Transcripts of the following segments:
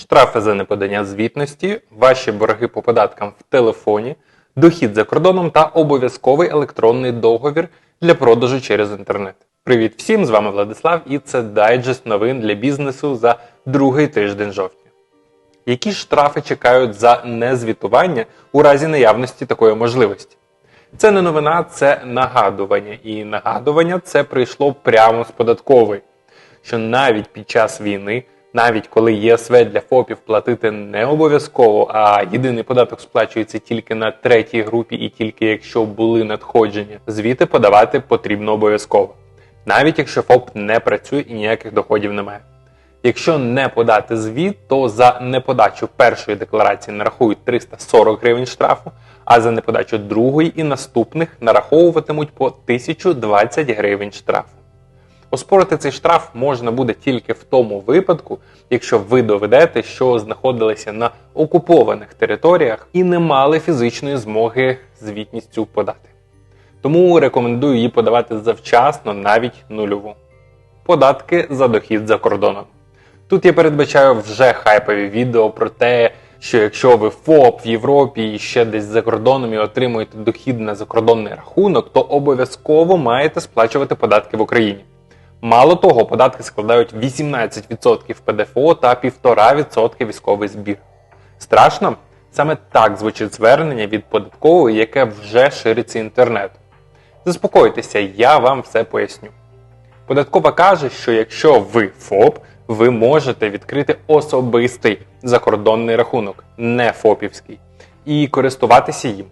штрафи за неподання звітності, ваші борги по податкам в телефоні, дохід за кордоном та обов'язковий електронний договір для продажу через інтернет. Привіт всім! З вами Владислав, і це дайджест новин для бізнесу за другий тиждень жовтня. Які штрафи чекають за незвітування у разі наявності такої можливості? Це не новина, це нагадування. І нагадування це прийшло прямо з податкової, що навіть під час війни, навіть коли ЄСВ для ФОПів платити не обов'язково, а єдиний податок сплачується тільки на третій групі і тільки якщо були надходження, звіти подавати потрібно обов'язково, навіть якщо ФОП не працює і ніяких доходів немає. Якщо не подати звіт, то за неподачу першої декларації нарахують 340 гривень штрафу, а за неподачу другої і наступних нараховуватимуть по 1020 гривень штрафу. Оспорити цей штраф можна буде тільки в тому випадку, якщо ви доведете, що знаходилися на окупованих територіях і не мали фізичної змоги звітність цю подати. Тому рекомендую її подавати завчасно, навіть нульову. Податки за дохід за кордоном. Тут я передбачаю вже хайпові відео про те, що якщо ви ФОП в Європі і ще десь за кордоном і отримуєте дохід на закордонний рахунок, то обов'язково маєте сплачувати податки в Україні. Мало того, податки складають 18% ПДФО та 1,5% військовий збір. Страшно? Саме так звучить звернення від податкової, яке вже шириться інтернетом. Заспокойтеся, я вам все поясню. Податкова каже, що якщо ви ФОП, ви можете відкрити особистий закордонний рахунок, не ФОПівський, і користуватися їм.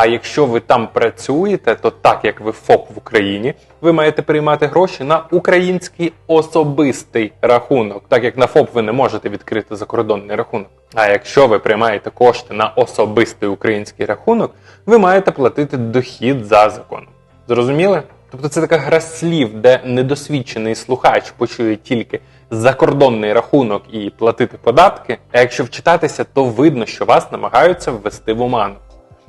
А якщо ви там працюєте, то так як ви ФОП в Україні, ви маєте приймати гроші на український особистий рахунок, так як на ФОП ви не можете відкрити закордонний рахунок. А якщо ви приймаєте кошти на особистий український рахунок, ви маєте платити дохід за законом. Зрозуміли? Тобто це така гра слів, де недосвідчений слухач почує тільки закордонний рахунок і платити податки. А якщо вчитатися, то видно, що вас намагаються ввести в оману.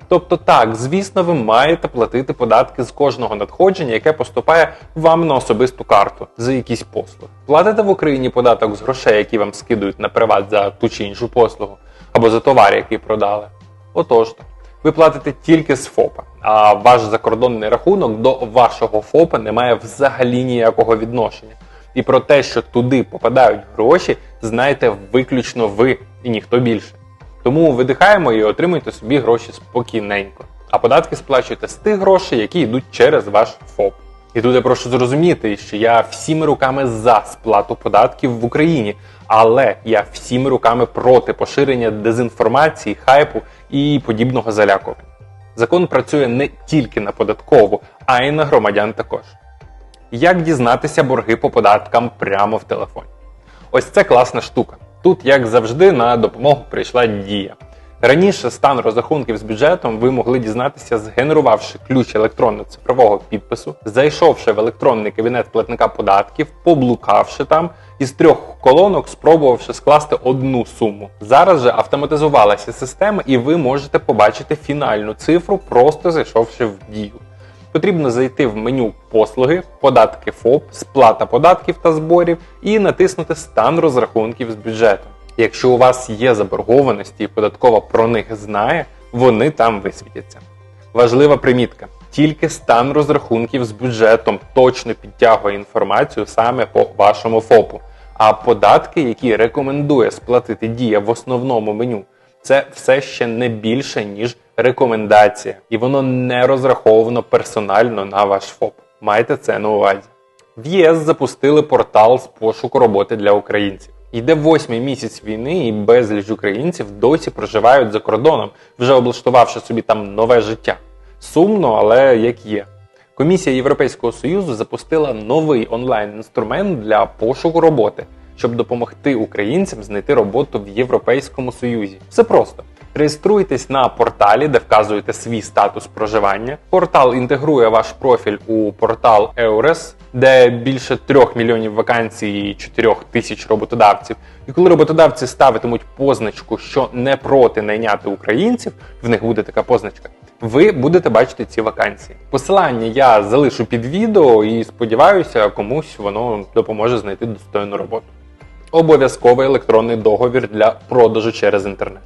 Тобто, так, звісно, ви маєте платити податки з кожного надходження, яке поступає вам на особисту карту за якісь послуги. Платите в Україні податок з грошей, які вам скидують на приват за ту чи іншу послугу, або за товар, який продали. Отож то. Ви платите тільки з ФОПа, а ваш закордонний рахунок до вашого ФОПа не має взагалі ніякого відношення. І про те, що туди попадають гроші, знаєте виключно ви і ніхто більше. Тому видихаємо і отримуйте собі гроші спокійненько. А податки сплачуєте з тих грошей, які йдуть через ваш ФОП. І тут я прошу зрозуміти, що я всіми руками за сплату податків в Україні, але я всіми руками проти поширення дезінформації, хайпу і подібного залякування. Закон працює не тільки на податкову, а й на громадян також. Як дізнатися борги по податкам прямо в телефоні? Ось це класна штука. Тут, як завжди, на допомогу прийшла дія. Раніше стан розрахунків з бюджетом ви могли дізнатися, згенерувавши ключ електронно-цифрового підпису, зайшовши в електронний кабінет платника податків, поблукавши там і з трьох колонок спробувавши скласти одну суму. Зараз же автоматизувалася система, і ви можете побачити фінальну цифру, просто зайшовши в дію. Потрібно зайти в меню послуги, податки ФОП, сплата податків та зборів і натиснути Стан розрахунків з бюджетом. Якщо у вас є заборгованості і податкова про них знає, вони там висвітяться. Важлива примітка: тільки стан розрахунків з бюджетом точно підтягує інформацію саме по вашому ФОПу. А податки, які рекомендує сплатити дія в основному меню, це все ще не більше, ніж рекомендація, і воно не розраховано персонально на ваш ФОП. Майте це на увазі. В ЄС запустили портал з пошуку роботи для українців. Йде восьмий місяць війни, і безліч українців досі проживають за кордоном, вже облаштувавши собі там нове життя. Сумно, але як є. Комісія Європейського Союзу запустила новий онлайн-інструмент для пошуку роботи, щоб допомогти українцям знайти роботу в Європейському Союзі. Все просто. Реєструйтесь на порталі, де вказуєте свій статус проживання. Портал інтегрує ваш профіль у портал EURES, де більше 3 мільйонів вакансій і 4 тисяч роботодавців. І коли роботодавці ставитимуть позначку, що не проти найняти українців, в них буде така позначка. Ви будете бачити ці вакансії. Посилання я залишу під відео і сподіваюся, комусь воно допоможе знайти достойну роботу. Обов'язковий електронний договір для продажу через інтернет.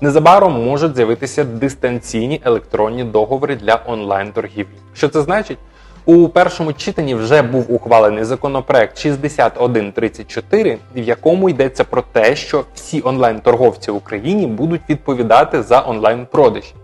Незабаром можуть з'явитися дистанційні електронні договори для онлайн-торгівлі. Що це значить? У першому читанні вже був ухвалений законопроект 6134, в якому йдеться про те, що всі онлайн-торговці в Україні будуть відповідати за онлайн-продажі.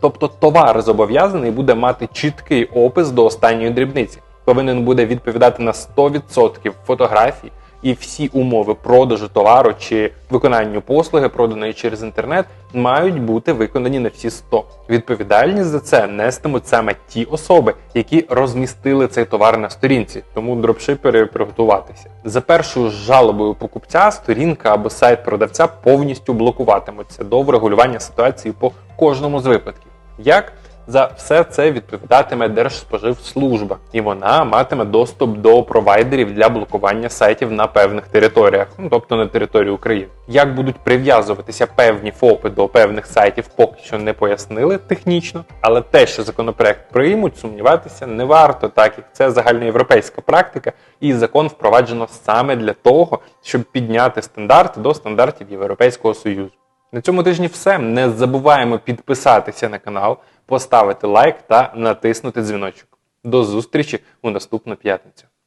Тобто товар зобов'язаний буде мати чіткий опис до останньої дрібниці. Повинен буде відповідати на 100% фотографій, і всі умови продажу товару чи виконанню послуги, проданої через інтернет, мають бути виконані на всі 100. Відповідальність за це нестимуть саме ті особи, які розмістили цей товар на сторінці, тому дропшипери приготуватися. За першою жалобою покупця сторінка або сайт продавця повністю блокуватимуться до врегулювання ситуації по кожному з випадків. Як за все це відповідатиме Держспоживслужба, і вона матиме доступ до провайдерів для блокування сайтів на певних територіях, ну тобто на території України. Як будуть прив'язуватися певні ФОПи до певних сайтів, поки що не пояснили технічно, але те, що законопроект приймуть, сумніватися не варто, так як це загальноєвропейська практика, і закон впроваджено саме для того, щоб підняти стандарти до стандартів Європейського союзу. На цьому тижні все. Не забуваємо підписатися на канал, поставити лайк та натиснути дзвіночок. До зустрічі у наступну п'ятницю.